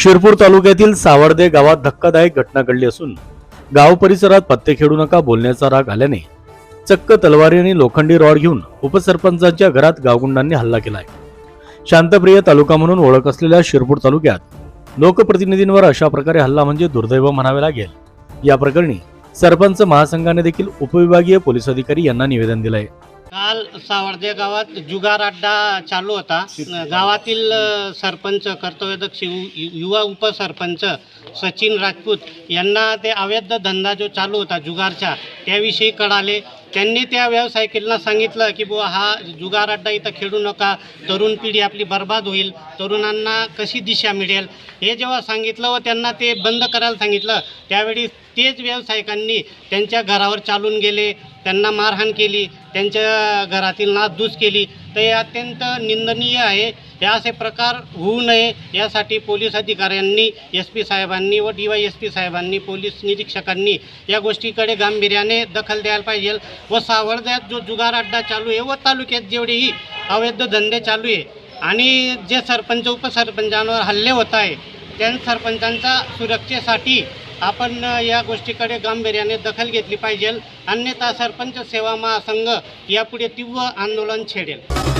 शिरपूर तालुक्यातील सावर्दे गावात धक्कादायक घटना घडली असून गाव परिसरात पत्ते खेळू नका बोलण्याचा राग आल्याने चक्क तलवारी आणि लोखंडी रॉड घेऊन उपसरपंचांच्या घरात गावगुंडांनी हल्ला केलाय. शांतप्रिय तालुका म्हणून ओळख असलेल्या शिरपूर तालुक्यात लोकप्रतिनिधींवर अशा प्रकारे हल्ला म्हणजे दुर्दैव म्हणावे लागेल. या प्रकरणी सरपंच महासंघाने देखील उपविभागीय पोलीस अधिकारी यांना निवेदन दिलंय. काल सावर्दे गावात जुगार अड्डा चालू होता. गावातील सरपंच कर्तव्यदक्ष युवा उपसरपंच सचिन राजपूत यांना ते अवैध धंदा जो चालू होता जुगारचा त्याविषयी कळाले. त्यांनी त्या व्यावसायिकांना सांगितलं की बुवा हा जुगार अड्डा इथं खेळू नका. तरुण पिढी आपली बर्बाद होईल. तरुणांना कशी दिशा मिळेल? हे जेव्हा सांगितलं व त्यांना ते बंद करायला सांगितलं त्यावेळी तेच व्यावसायिकांनी त्यांच्या घरावर चालून गेले. त्यांना मारहाण केली. त्यांच्या घरातील नासधूस केली. तर हे अत्यंत निंदनीय आहे. हे असे प्रकार होऊ नये यासाठी पोलीस अधिकाऱ्यांनी एस पी साहेबांनी व डी वाय एस पी साहेबांनी पोलीस निरीक्षकांनी या गोष्टीकडे गांभीर्याने दखल द्यायला पाहिजे व सावळद्यात जो जुगार अड्डा चालू आहे व तालुक्यात जेवढेही अवैध धंदे चालू आहे आणि जे सरपंच उपसरपंचांवर हल्ले होत आहे त्या सरपंचांच्या सुरक्षेसाठी आपण या गोष्टीकडे गांभीर्याने दखल घेतली पाहिजे. अन्यथा सरपंच सेवा महासंघ यापुढे तीव्र आंदोलन छेडेल.